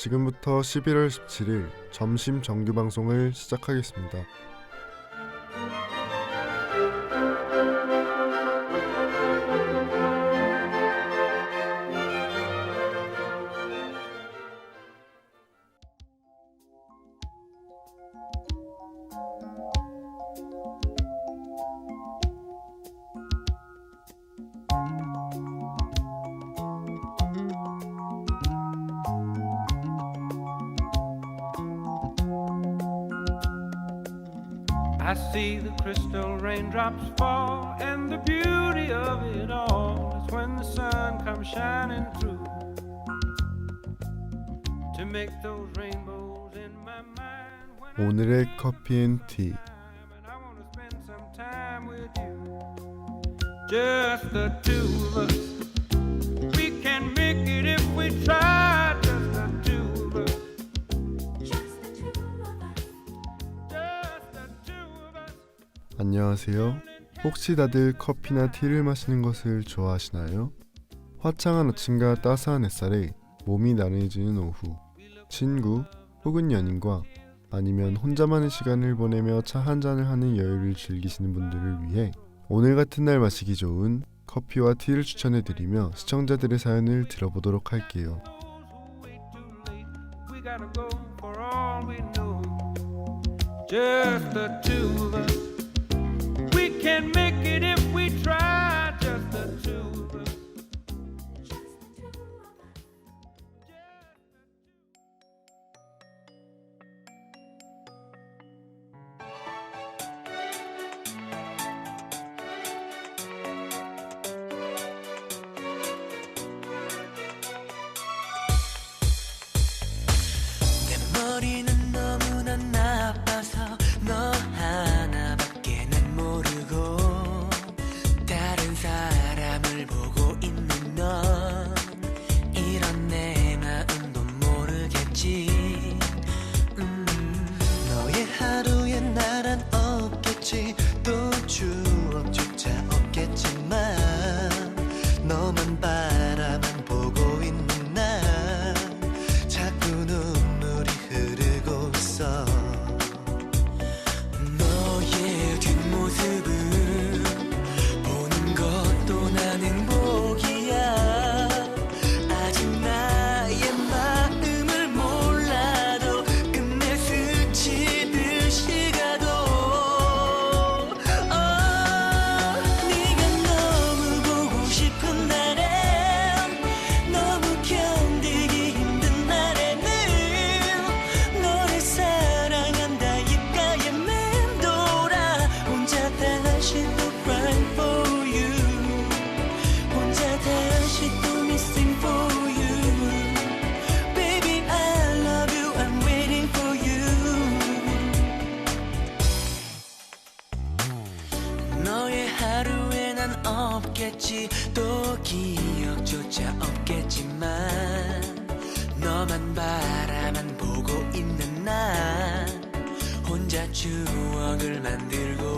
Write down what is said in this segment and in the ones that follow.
지금부터 11월 17일 점심 정규 방송을 시작하겠습니다. I see the crystal raindrops fall, and the beauty of it all is when the sun comes shining through to make those rainbows in my mind. When 오늘의 커피 앤 티. and I want to spend some time with you, just the two of us. 안녕하세요. 혹시 다들 커피나 티를 마시는 것을 좋아하시나요? 화창한 아침과 따스한 햇살에 몸이 나른해지는 오후, 친구 혹은 연인과 아니면 혼자만의 시간을 보내며 차 한 잔을 하는 여유를 즐기시는 분들을 위해 오늘 같은 날 마시기 좋은 커피와 티를 추천해 드리며 시청자들의 사연을 들어보도록 할게요. We can make it if we try. Just the two of us. 내 머리는 추억을 만들고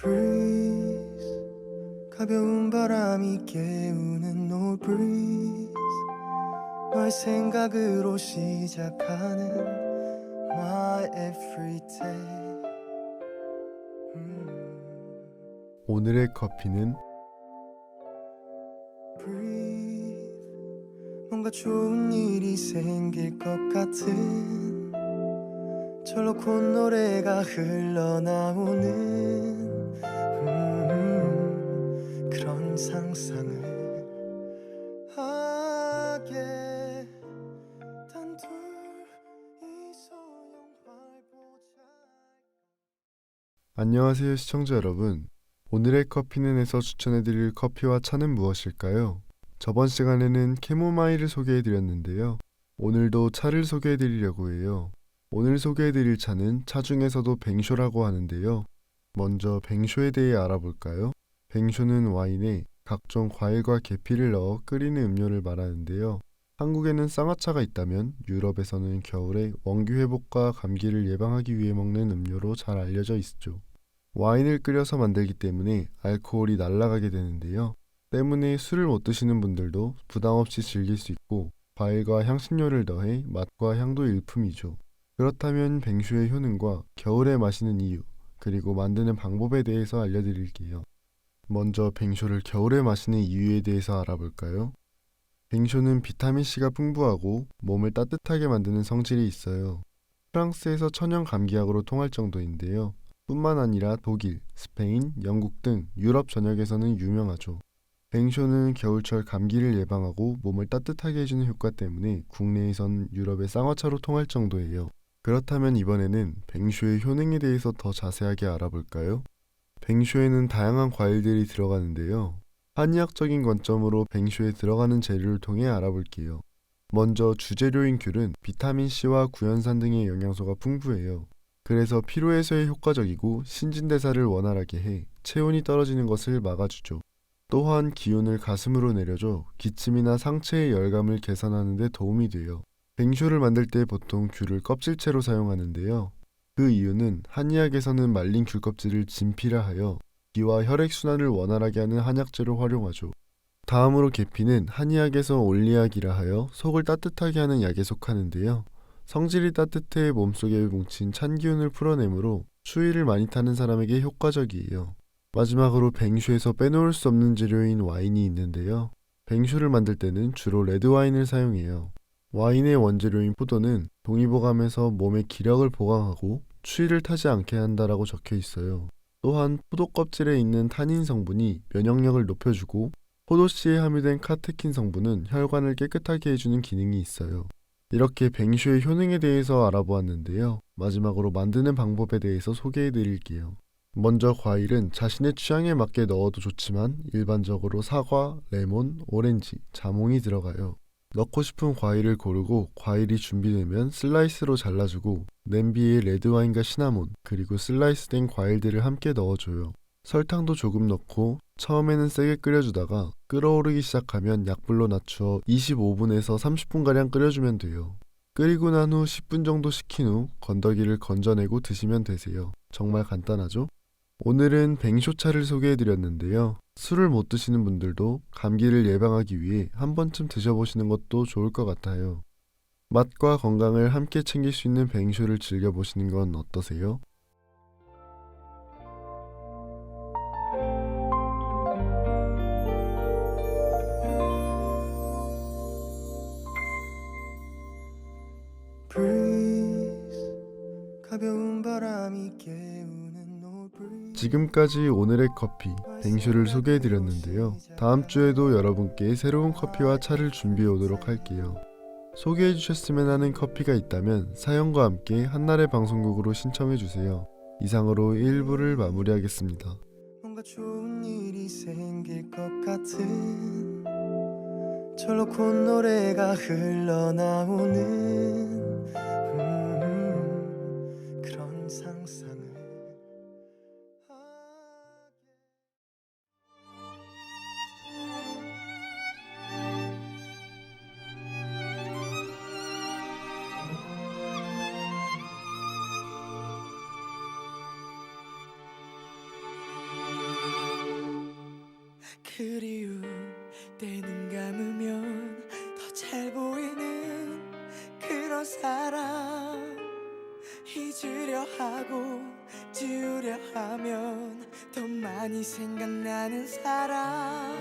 breeze. 가벼운 바람이 깨우는 no breeze. 널 생각으로 시작하는 my everyday. 음, 오늘의 커피는 breathe. 뭔가 좋은 일이 생길 것 같은 절로 콧노래가 흘러나오는 안녕하세요 시청자 여러분 오늘의 커피는에서 추천해드릴 커피와 차는 무엇일까요? 저번 시간에는 캐모마일을 소개해드렸는데요 오늘도 차를 소개해드리려고 해요 오늘 소개해드릴 차는 차 중에서도 뱅쇼라고 하는데요 먼저 뱅쇼에 대해 알아볼까요? 뱅쇼는 와인에 각종 과일과 계피를 넣어 끓이는 음료를 말하는데요 한국에는 쌍화차가 있다면 유럽에서는 겨울에 원기 회복과 감기를 예방하기 위해 먹는 음료로 잘 알려져 있죠. 와인을 끓여서 만들기 때문에 알코올이 날아가게 되는데요. 때문에 술을 못 드시는 분들도 부담 없이 즐길 수 있고 과일과 향신료를 더해 맛과 향도 일품이죠. 그렇다면 뱅쇼의 효능과 겨울에 마시는 이유 그리고 만드는 방법에 대해서 알려드릴게요. 먼저 뱅쇼를 겨울에 마시는 이유에 대해서 알아볼까요? 뱅쇼는 비타민C가 풍부하고 몸을 따뜻하게 만드는 성질이 있어요. 프랑스에서 천연 감기약으로 통할 정도인데요. 뿐만 아니라 독일, 스페인, 영국 등 유럽 전역에서는 유명하죠. 뱅쇼는 겨울철 감기를 예방하고 몸을 따뜻하게 해주는 효과 때문에 국내에선 유럽의 쌍화차로 통할 정도예요. 그렇다면 이번에는 뱅쇼의 효능에 대해서 더 자세하게 알아볼까요? 뱅쇼에는 다양한 과일들이 들어가는데요. 한의학적인 관점으로 뱅쇼에 들어가는 재료를 통해 알아볼게요. 먼저 주재료인 귤은 비타민C와 구연산 등의 영양소가 풍부해요. 그래서 피로 해소에 효과적이고 신진대사를 원활하게 해 체온이 떨어지는 것을 막아주죠. 또한 기운을 가슴으로 내려줘 기침이나 상체의 열감을 개선하는 데 도움이 돼요. 뱅쇼를 만들 때 보통 귤을 껍질채로 사용하는데요. 그 이유는 한의학에서는 말린 귤 껍질을 진피라 하여 기와 혈액순환을 원활하게 하는 한약재로 활용하죠. 다음으로 계피는 한의학에서 올리약이라 하여 속을 따뜻하게 하는 약에 속하는데요. 성질이 따뜻해 몸속에 뭉친 찬 기운을 풀어내므로 추위를 많이 타는 사람에게 효과적이에요. 마지막으로 뱅쇼에서 빼놓을 수 없는 재료인 와인이 있는데요. 뱅쇼를 만들 때는 주로 레드 와인을 사용해요. 와인의 원재료인 포도는 동의보감에서 몸의 기력을 보강하고 추위를 타지 않게 한다라고 적혀 있어요. 또한 포도 껍질에 있는 타닌 성분이 면역력을 높여주고 포도씨에 함유된 카테킨 성분은 혈관을 깨끗하게 해주는 기능이 있어요. 이렇게 뱅쇼의 효능에 대해서 알아보았는데요. 마지막으로 만드는 방법에 대해서 소개해 드릴게요. 먼저 과일은 자신의 취향에 맞게 넣어도 좋지만 일반적으로 사과, 레몬, 오렌지, 자몽이 들어가요. 넣고 싶은 과일을 고르고 과일이 준비되면 슬라이스로 잘라주고 냄비에 레드와인과 시나몬 그리고 슬라이스된 과일들을 함께 넣어줘요. 설탕도 조금 넣고 처음에는 세게 끓여주다가 끓어오르기 시작하면 약불로 낮추어 25분에서 30분가량 끓여주면 돼요. 끓이고 난 후 10분 정도 식힌 후 건더기를 건져내고 드시면 되세요. 정말 간단하죠? 오늘은 뱅쇼차를 소개해드렸는데요. 술을 못 드시는 분들도 감기를 예방하기 위해 한 번쯤 드셔보시는 것도 좋을 것 같아요. 맛과 건강을 함께 챙길 수 있는 뱅쇼를 즐겨보시는 건 어떠세요? 지금까지 오늘의 커피 뱅슈를 소개해드렸는데요. 다음 주에도 여러분께 새로운 커피와 차를 준비해 오도록 할게요. 소개해 주셨으면 하는 커피가 있다면 사연과 함께 한날의 방송국으로 신청해 주세요. 이상으로 1부를 마무리하겠습니다. 뭔가 좋은 일이 생길 것 같은 절로 곧 노래가 흘러나오는 음, 그런 상상 감으면 더 잘 보이는 그런 사람 잊으려 하고 지우려 하면 더 많이 생각나는 사람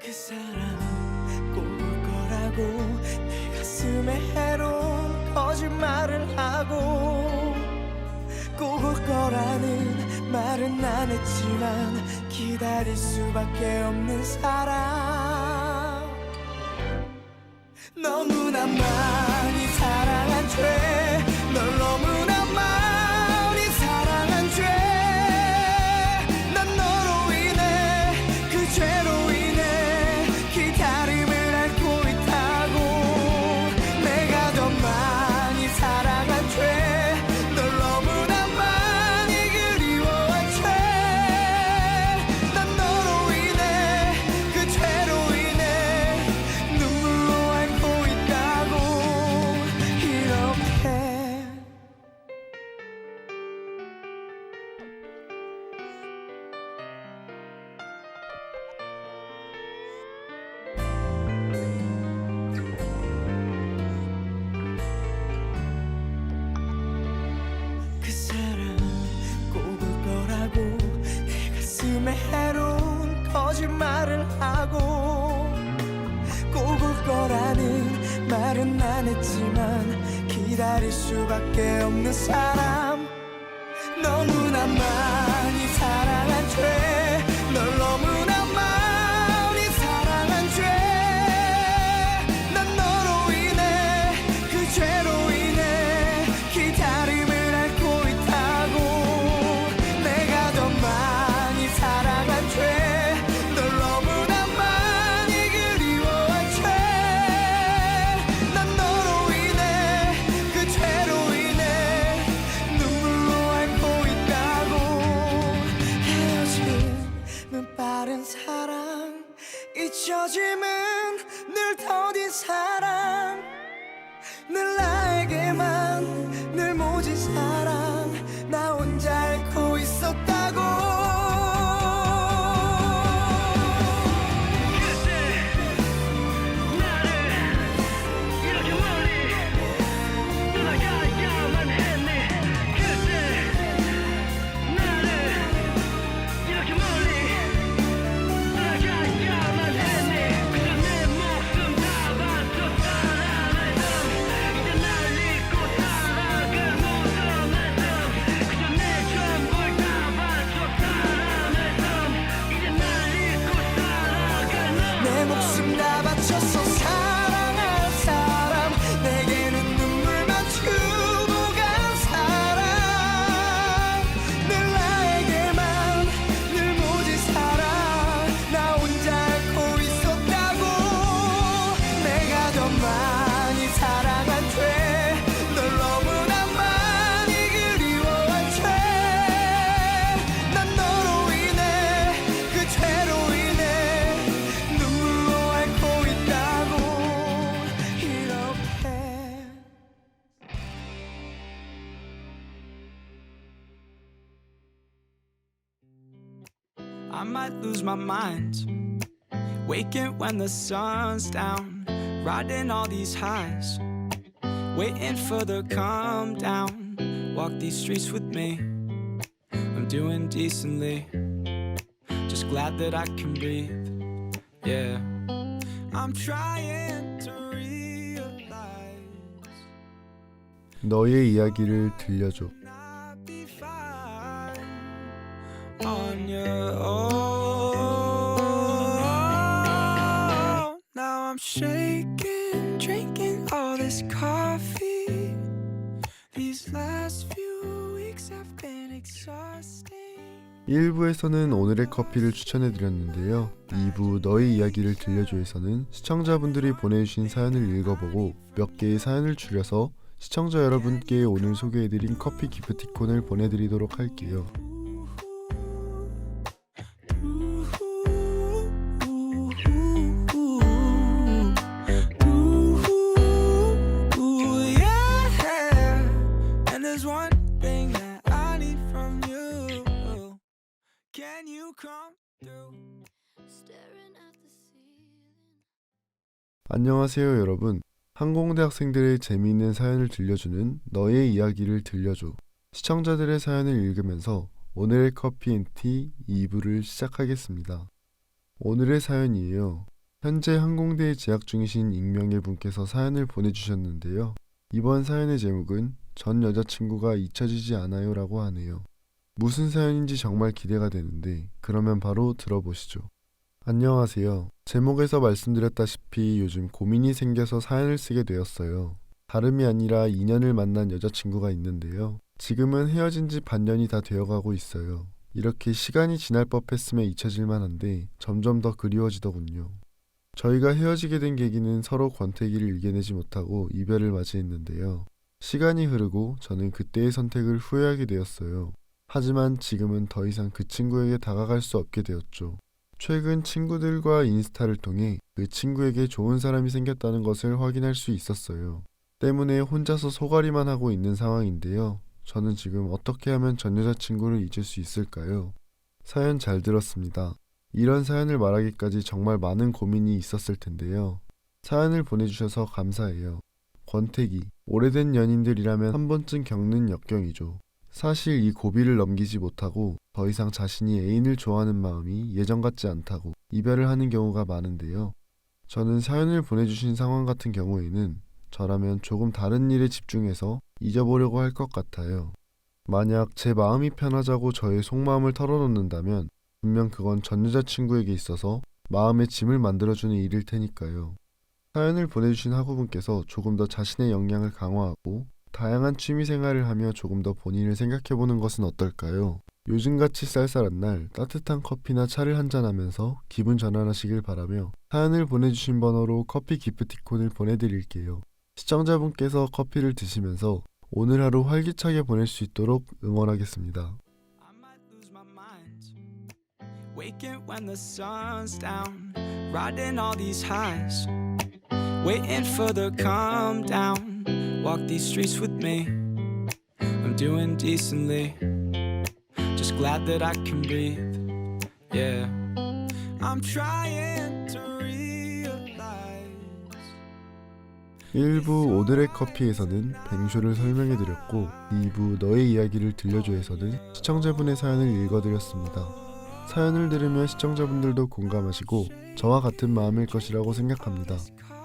그 사람 꼭올 거라고 내 가슴에 해로운 거짓말을 하고 꼭올 거라는 말은 안 했지만 기다릴 수밖에 없는 사람 나 많이 사랑한 죄 말은 안 했지만 기다릴 수밖에 없는 사람. 너무나 많 when the sun's down, riding all these highs, waiting for the calm down. Walk these streets with me, I'm doing decently, just glad that I can breathe. Yeah, I'm trying to realize. On your own. Shaking, drinking all this coffee. These last few weeks have been exhausting. 1부에서는 오늘의 커피를 추천해드렸는데요. 2부 너의 이야기를 들려줘에서는 시청자분들이 보내주신 사연을 읽어보고 몇 개의 사연을 줄여서 시청자 여러분께 오늘 소개해드린 커피 기프티콘을 보내드리도록 할게요. 안녕하세요 여러분. 항공대 학생들의 재미있는 사연을 들려주는 너의 이야기를 들려줘. 시청자들의 사연을 읽으면서 오늘의 커피 앤티 2부를 시작하겠습니다. 오늘의 사연이에요. 현재 항공대에 재학 중이신 익명의 분께서 사연을 보내주셨는데요. 이번 사연의 제목은 전 여자친구가 잊혀지지 않아요라고 하네요. 무슨 사연인지 정말 기대가 되는데 그러면 바로 들어보시죠. 안녕하세요. 제목에서 말씀드렸다시피 요즘 고민이 생겨서 사연을 쓰게 되었어요. 다름이 아니라 2년을 만난 여자친구가 있는데요. 지금은 헤어진 지 반년이 다 되어가고 있어요. 이렇게 시간이 지날 법했음에 잊혀질 만 한데 점점 더 그리워지더군요. 저희가 헤어지게 된 계기는 서로 권태기를 이겨내지 못하고 이별을 맞이했는데요. 시간이 흐르고 저는 그때의 선택을 후회하게 되었어요. 하지만 지금은 더 이상 그 친구에게 다가갈 수 없게 되었죠. 최근 친구들과 인스타를 통해 그 친구에게 좋은 사람이 생겼다는 것을 확인할 수 있었어요. 때문에 혼자서 소가리만 하고 있는 상황인데요. 저는 지금 어떻게 하면 전 여자친구를 잊을 수 있을까요? 사연 잘 들었습니다. 이런 사연을 말하기까지 정말 많은 고민이 있었을 텐데요. 사연을 보내주셔서 감사해요. 권태기, 오래된 연인들이라면 한 번쯤 겪는 역경이죠. 사실 이 고비를 넘기지 못하고 더 이상 자신이 애인을 좋아하는 마음이 예전 같지 않다고 이별을 하는 경우가 많은데요. 저는 사연을 보내주신 상황 같은 경우에는 저라면 조금 다른 일에 집중해서 잊어보려고 할 것 같아요. 만약 제 마음이 편하자고 저의 속마음을 털어놓는다면 분명 그건 전 여자친구에게 있어서 마음의 짐을 만들어주는 일일 테니까요. 사연을 보내주신 학우분께서 조금 더 자신의 역량을 강화하고 다양한 취미 생활을 하며 조금 더 본인을 생각해 보는 것은 어떨까요? 요즘같이 쌀쌀한 날 따뜻한 커피나 차를 한잔하면서 기분 전환하시길 바라며 사연을 보내주신 번호로 커피 기프티콘을 보내드릴게요. 시청자분께서 커피를 드시면서 오늘 하루 활기차게 보낼 수 있도록 응원하겠습니다. Waking when the sun's down, riding all these highs, waiting for the calm down. Walk these streets with me. I'm doing decently, just glad that I can breathe. Yeah, I'm trying to realize. 1부 오늘의 커피에서는 뱅쇼를 설명해드렸고 2부 너의 이야기를 들려줘에서는 시청자분의 사연을 읽어드렸습니다. 사연을 들으며 시청자분들도 공감하시고 저와 같은 마음일 것이라고 생각합니다.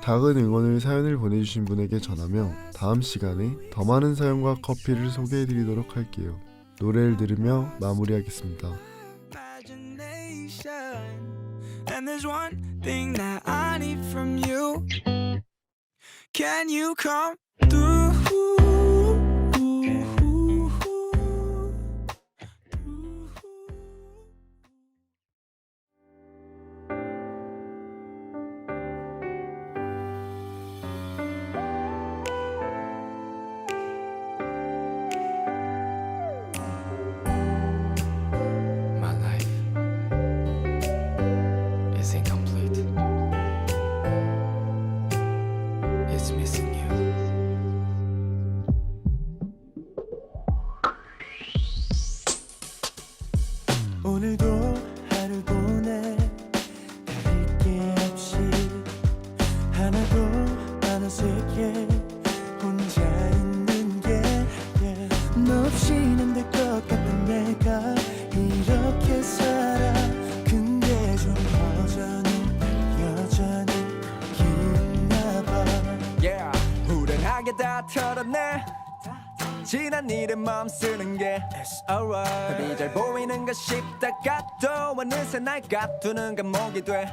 작은 응원을 사연을 보내주신 분에게 전하며 다음 시간에 더 많은 사연과 커피를 소개해드리도록 할게요. 노래를 들으며 마무리하겠습니다. And there's one thing that I need from you. Can you come through? 난 일에 마음 쓰는 게 It's alright. 답이 잘 보이는가 싶다가 또 어느새 날 가두는 감옥이 돼.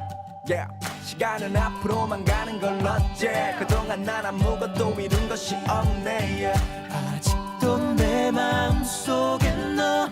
Yeah. 시간은 앞으로만 가는 걸 어째. 그동안 난 아무것도 이룬 것이 없네. Yeah. 아직도 내 마음속에 너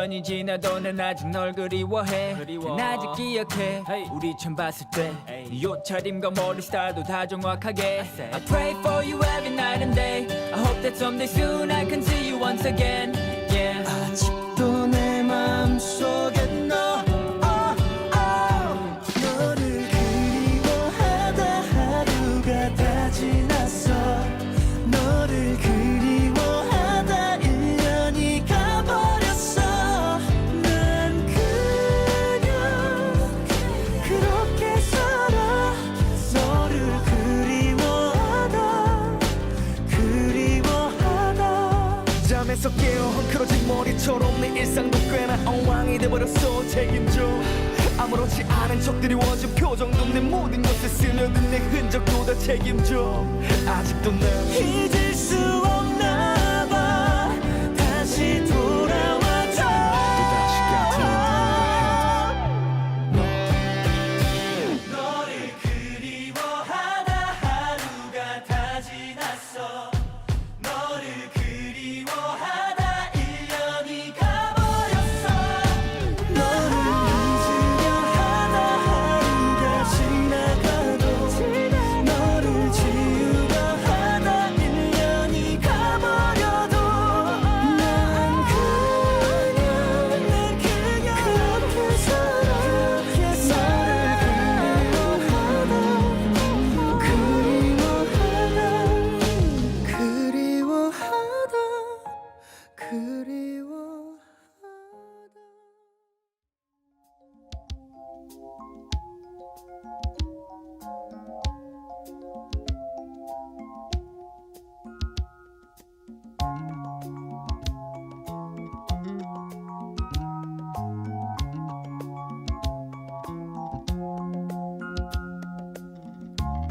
년이 지나도 난 아직 널 그리워해 난 아직 기억해 우리 처음 봤을 때네 옷차림과 머리 스타일도 다 정확하게 I pray for you every night and day I hope that someday soon I can see you once again Yeah 아직도 아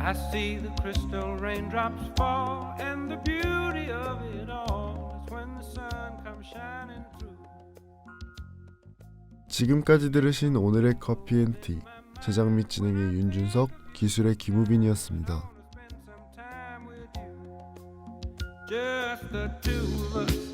I see the crystal raindrops fall, and the beauty of it all is when the sun comes shining through. 지금까지 들으신 오늘의 커피 앤 티 제작 및 진행의 윤준석 기술의 김우빈이었습니다. Just the two of us.